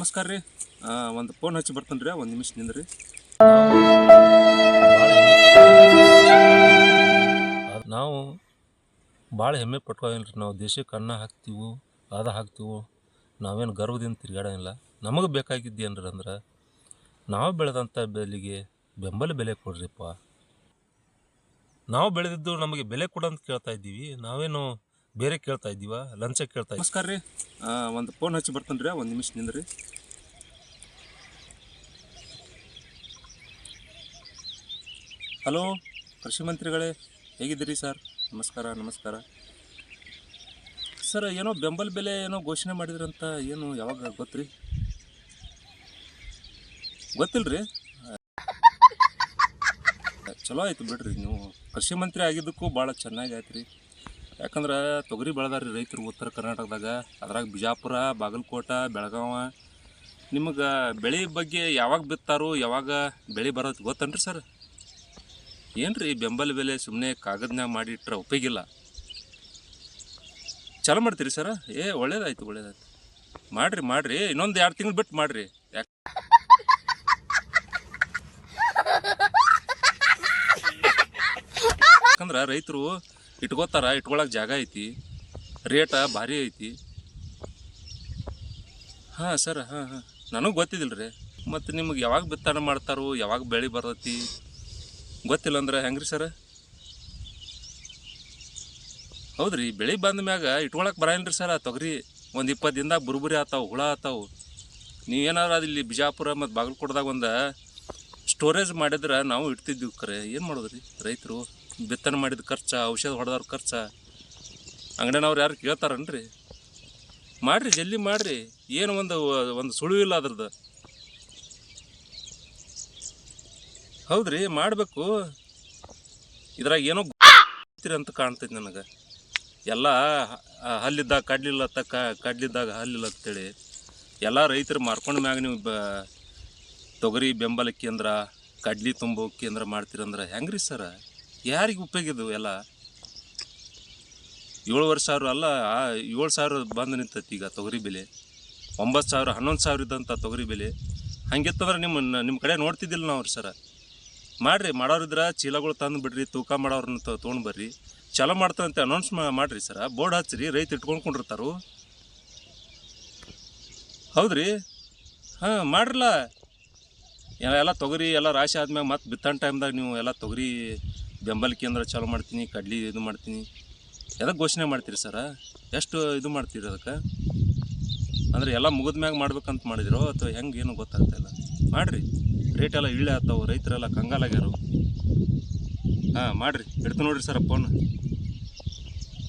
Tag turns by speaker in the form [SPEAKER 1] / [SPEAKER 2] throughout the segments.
[SPEAKER 1] ನಮಸ್ಕಾರ ರೀ. ಒಂದು ಫೋನ್ ಹಚ್ಚಿ ಬರ್ತಾನೆ ರೀ, ಒಂದು ನಿಮಿಷ ನಿಂದ್ರಿ.
[SPEAKER 2] ನಾವು ಭಾಳ ಹೆಮ್ಮೆ ಪಟ್ಕೋವೇನ್ರಿ ನಾವು ದೇಶಕ್ಕೆ ಅನ್ನ ಹಾಕ್ತೀವಿ ಅದ ಹಾಕ್ತೀವಿ, ನಾವೇನು ಗರ್ವದಿಂದ ತಿರ್ಗಾಡಂಗಿಲ್ಲ. ನಮಗೆ ಬೇಕಾಗಿದ್ದು ಏನ್ರಿ ಅಂದ್ರೆ, ನಾವು ಬೆಳೆದಂಥ ಬೆಲೆಗೆ ಬೆಂಬಲ ಬೆಲೆ ಕೊಡ್ರಿಪ್ಪ. ನಾವು ಬೆಳೆದಿದ್ದು ನಮಗೆ ಬೆಲೆ ಕೊಡು ಅಂತ ಕೇಳ್ತಾ ಇದ್ದೀವಿ. ನಾವೇನು ಬೇರೆ ಕೇಳ್ತಾ ಇದ್ದೀವ? ಲಂಚ ಕೇಳ್ತಾ
[SPEAKER 1] ನಮಸ್ಕಾರ ರೀ. ಒಂದು ಫೋನ್ ಹಚ್ಚಿ ಬರ್ತಾನೆ ರೀ, ಒಂದು ನಿಮಿಷ ನಿಂದ್ರಿ. ಹಲೋ, ಕೃಷಿ ಮಂತ್ರಿಗಳೇ, ಹೇಗಿದ್ದೀರಿ ಸರ್? ನಮಸ್ಕಾರ ನಮಸ್ಕಾರ. ಸರ್, ಏನೋ ಬೆಂಬಲ ಬೆಲೆ ಏನೋ ಘೋಷಣೆ ಮಾಡಿದ್ರಂತ ಏನು ಯಾವಾಗ ಗೊತ್ತ್ರಿ? ಗೊತ್ತಿಲ್ರಿ. ಚಲೋ ಆಯ್ತು ಬಿಡ್ರಿ ನೀವು. ಕೃಷಿ ಮಂತ್ರಿ ಆಗಿದ್ದಕ್ಕೂ ಭಾಳ ಚೆನ್ನಾಗಿ ಆಯ್ತು ರೀ ಯಾಕಂದ್ರೆ ತೊಗರಿ ಬೆಳೆದಾರ ರೈತರು ಉತ್ತರ ಕರ್ನಾಟಕದಾಗ, ಅದ್ರಾಗ ಬಿಜಾಪುರ, ಬಾಗಲಕೋಟ, ಬೆಳಗಾವ. ನಿಮಗೆ ಬೆಳೆ ಬಗ್ಗೆ ಯಾವಾಗ ಬಿತ್ತಾರೋ ಯಾವಾಗ ಬೆಳೆ ಬರೋದು ಗೊತ್ತನ್ರಿ ಸರ್? ರೀ ಬೆಂಬಲ ಬೆಲೆ ಸುಮ್ಮನೆ ಕಾಗದನ್ಯಾಗ ಮಾಡಿ ಇಟ್ಟರೆ ಉಪಯೋಗಿಲ್ಲ ಚಲೋ ಮಾಡ್ತೀರಿ ಸರ? ಏ, ಒಳ್ಳೇದಾಯ್ತು ಒಳ್ಳೇದಾಯ್ತು. ಮಾಡ್ರಿ ಮಾಡ್ರಿ. ಇನ್ನೊಂದು ಎರಡು ತಿಂಗಳು ಬಿಟ್ಟು ಮಾಡ್ರಿ. ಯಾಕೆ ಯಾಕಂದ್ರೆ ರೈತರು ಇಟ್ಕೋತಾರ ಇಟ್ಕೊಳಕ್ಕೆ ಜಾಗ ಐತಿ ರೇಟ ಭಾರಿ ಐತಿ. ಹಾಂ ಸರ್ ಹಾಂ ಹಾಂ. ನನಗೆ ಗೊತ್ತಿದ್ದಿಲ್ಲ ರೀ ಮತ್ತು ನಿಮಗೆ ಯಾವಾಗ ಬಿತ್ತನೆ ಮಾಡ್ತಾರೋ, ಯಾವಾಗ ಬೆಳೆ ಬರ್ತೈತಿ ಗೊತ್ತಿಲ್ಲ ಅಂದ್ರೆ ಹೆಂಗ್ರಿ ಸರ್ ಹೌದ್ರಿ, ಬೆಳೆ ಬಂದ ಮ್ಯಾಗ ಇಟ್ಕೊಳಕ್ಕೆ ಬರಂಗಿಲ್ಲ ರೀ ಸರ್ ತೊಗರಿ. ಒಂದು ಇಪ್ಪತ್ತು ದಿನದಾಗ ಬುರುಬುರಿ ಆತಾವು, ಹುಳ ಆತಾವು. ನೀವೇನಾರು ಅದು ಇಲ್ಲಿ ಬಿಜಾಪುರ ಮತ್ತು ಬಾಗಲಕೋಟದಾಗ ಒಂದು ಸ್ಟೋರೇಜ್ ಮಾಡಿದ್ರೆ ನಾವು ಇಡ್ತಿದ್ವಿ ಕರೆ. ಏನು ಮಾಡೋದ್ರಿ ರೈತರು? ಬಿತ್ತನೆ ಮಾಡಿದ ಖರ್ಚ, ಔಷಧ ಹೊಡೆದವ್ರ ಖರ್ಚ. ಅಂಗಡಿನವ್ರು ಯಾರು ಕೇಳ್ತಾರನ್ರಿ? ಮಾಡಿರಿ, ಜಲ್ದಿ ಮಾಡಿರಿ. ಏನು ಒಂದು ಒಂದು ಸುಳಿವು ಇಲ್ಲ ಅದ್ರದ್ದು. ಹೌದ್ರಿ, ಮಾಡಬೇಕು. ಇದ್ರಾಗ ಏನೋ ಅಂತ ಕಾಣ್ತೈತಿ ನನಗೆ. ಎಲ್ಲ ಹಲ್ಲಿದ್ದಾಗ ಕಡ್ಲಿಲ್ಲ ಅಂತ ಕಡ್ಲಿದ್ದಾಗ ಹಲ್ಲಿಲ್ಲ ಅಂತೇಳಿ. ಎಲ್ಲ ರೈತರು ಮಾರ್ಕೊಂಡ ಮ್ಯಾಗ ನೀವು ಬ ತೊಗರಿ ಬೆಂಬಲ ಕೇಂದ್ರ, ಕಡ್ಲಿ ತುಂಬೋ ಕೇಂದ್ರ ಮಾಡ್ತೀರಂದ್ರೆ ಹೆಂಗ್ರಿ ಸರ? ಯಾರಿಗೆ ಉಪಯೋಗ ಇದು ಎಲ್ಲ? ಏಳುವರೆ ಸಾವಿರ ಅಲ್ಲ ಏಳು ಸಾವಿರ ಬಂದು ನಿಂತೈತಿ ಈಗ ತೊಗರಿ ಬೆಲೆ. ಒಂಬತ್ತು ಸಾವಿರ, ಹನ್ನೊಂದು ಸಾವಿರ ಇದ್ದಂಥ ತೊಗರಿ ಬೆಲೆ. ಹಂಗಿತ್ತಂದ್ರೆ ನಿಮ್ಮ ನಿಮ್ಮ ಕಡೆ ನೋಡ್ತಿದ್ದಿಲ್ಲ ನಾವು ಅವ್ರು ಸರ. ಮಾಡಿರಿ, ಮಾಡೋರಿದ್ರೆ ಚೀಲಗಳು ತಂದು ಬಿಡ್ರಿ, ತೂಕ ಮಾಡೋರನ್ನ ತೊಗೊಂಡು ಬರ್ರಿ. ಚಲೋ ಮಾಡ್ತಾರಂತೆ ಅನೌನ್ಸ್ ಮಾಡಿರಿ ಸರ. ಬೋರ್ಡ್ ಹಚ್ಚಿರಿ, ರೈತ ಇಟ್ಕೊಂಡ್ಕೊಂಡಿರ್ತಾರು. ಹೌದ್ರಿ? ಹಾಂ ಮಾಡ್ರಲ್ಲ ಎಲ್ಲ- ಎಲ್ಲ ತೊಗರಿ, ಎಲ್ಲ ರಾಶಿ ಆದ್ಮ್ಯಾಗ ಮತ್ತೆ ಬಿತ್ತನೆ ಟೈಮ್ದಾಗ ನೀವು ಎಲ್ಲ ತೊಗರಿ ಬೆಂಬಲ ಕೇಂದ್ರ ಚಾಲೂ ಮಾಡ್ತೀನಿ, ಕಡ್ಲಿ ಇದು ಮಾಡ್ತೀನಿ. ಎದಕ್ಕೆ ಘೋಷಣೆ ಮಾಡ್ತೀರಿ ಸರ? ಎಷ್ಟು ಇದು ಮಾಡ್ತೀರಿ ಅದಕ್ಕೆ? ಅಂದರೆ ಎಲ್ಲ ಮುಗಿದ ಮ್ಯಾಗ ಮಾಡ್ಬೇಕಂತ ಮಾಡಿದಿರೋ ಅಥವಾ ಹೆಂಗೆ ಏನು ಗೊತ್ತಾಗ್ತಾ ಇಲ್ಲ? ಮಾಡ್ರಿ. ರೇಟ್ ಎಲ್ಲ ಇಳ್ಳೆ ಆಗ್ತಾವೆ, ರೈತರೆಲ್ಲ ಕಂಗಾಲಾಗ್ಯಾರು ಹಾಂ, ಮಾಡಿರಿ. ಇಡ್ತು ನೋಡ್ರಿ ಸರ್ ಫೋನ್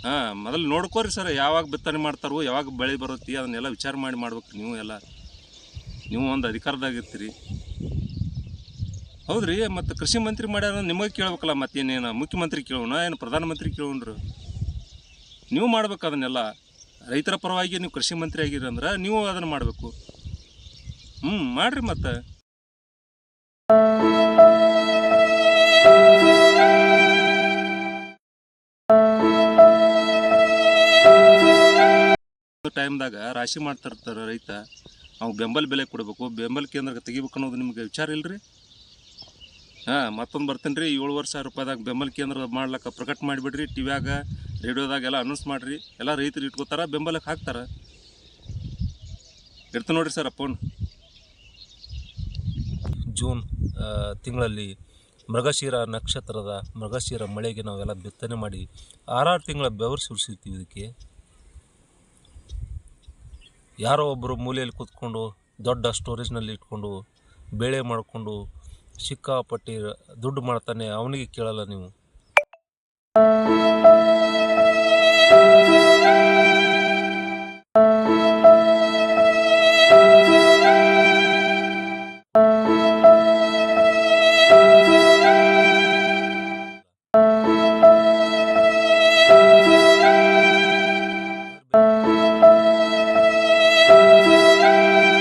[SPEAKER 1] ಹಾಂ, ಮೊದಲು ನೋಡ್ಕೋರಿ ಸರ್ ಯಾವಾಗ ಬಿತ್ತನೆ ಮಾಡ್ತಾರೋ, ಯಾವಾಗ ಬೆಳೆ ಬರುತ್ತೆ, ಅದನ್ನೆಲ್ಲ ವಿಚಾರ ಮಾಡಿ ಮಾಡ್ಬೇಕು ನೀವು ಎಲ್ಲ. ನೀವು ಒಂದು ಅಧಿಕಾರದಾಗ ಇರ್ತೀರಿ. ಹೌದ್ರಿ, ಮತ್ತು ಕೃಷಿ ಮಂತ್ರಿ ಮಾಡ್ಯಾರ ನಿಮಗೆ ಕೇಳ್ಬೇಕಲ್ಲ ಮತ್ತೇನೇನು ಮುಖ್ಯಮಂತ್ರಿ ಕೇಳೋಣ, ಏನು ಪ್ರಧಾನಮಂತ್ರಿ ಕೇಳೋಣ್ರು? ನೀವು ಮಾಡ್ಬೇಕು ಅದನ್ನೆಲ್ಲ. ರೈತರ ಪರವಾಗಿ ನೀವು ಕೃಷಿ ಮಂತ್ರಿ ಆಗಿರಿ ಅಂದ್ರೆ ನೀವು ಅದನ್ನು ಮಾಡಬೇಕು. ಹ್ಞೂ ಮಾಡ್ರಿ ಮತ್ತೆ. ಟೈಮ್ದಾಗ ರಾಶಿ ಮಾಡ್ತಿರ್ತಾರೆ ರೈತ ಅವ್ನು ಬೆಂಬಲ ಬೆಲೆ ಕೊಡಬೇಕು, ಬೆಂಬಲ ಕೇಂದ್ರಕ್ಕೆ ತೆಗಿಬೇಕು ಅನ್ನೋದು ನಿಮಗೆ ವಿಚಾರ ಇಲ್ರಿ? ಹಾಂ, ಮತ್ತೊಂದು ಬರ್ತೇನೆ ರೀ. ಏಳುವರೆ ಸಾವಿರ ರೂಪಾಯಿದಾಗ ಬೆಂಬಲ ಕೇಂದ್ರ ಮಾಡ್ಲಕ್ಕ ಪ್ರಕಟ ಮಾಡಿಬಿಡ್ರಿ. ಟಿವ್ಯಾಗ ರೇಡಿಯೋದಾಗ ಎಲ್ಲ ಅನೌನ್ಸ್ ಮಾಡಿರಿ. ಎಲ್ಲ ರೈತರು ಇಟ್ಕೋತಾರ ಬೆಂಬಲಕ್ಕೆ ಹಾಕ್ತಾರೆ. ಇರ್ತ ನೋಡ್ರಿ ಸರ್ ಫೋನ್
[SPEAKER 2] ಜೂನ್ ತಿಂಗಳಲ್ಲಿ ಮೃಗಶಿರ ನಕ್ಷತ್ರದ ಮೃಗಶಿರ ಮಳೆಗೆ ನಾವೆಲ್ಲ ಬಿತ್ತನೆ ಮಾಡಿ ಆರಾರು ತಿಂಗಳ ಬೆವರು ಸುರಿಸಿರ್ತೀವಿ ಇದಕ್ಕೆ. ಯಾರೋ ಒಬ್ಬರು ಮೂಲೆಯಲ್ಲಿ ಕೂತ್ಕೊಂಡು, ದೊಡ್ಡ ಸ್ಟೋರೇಜ್ನಲ್ಲಿ ಇಟ್ಕೊಂಡು, ಬೇಳೆ ಮಾಡಿಕೊಂಡು ಸಿಕ್ಕಾಪಟ್ಟಿ ದುಡ್ಡು ಮಾಡ್ತಾನೆ ಅವನಿಗೆ ಕೇಳಲ್ಲ ನೀವು.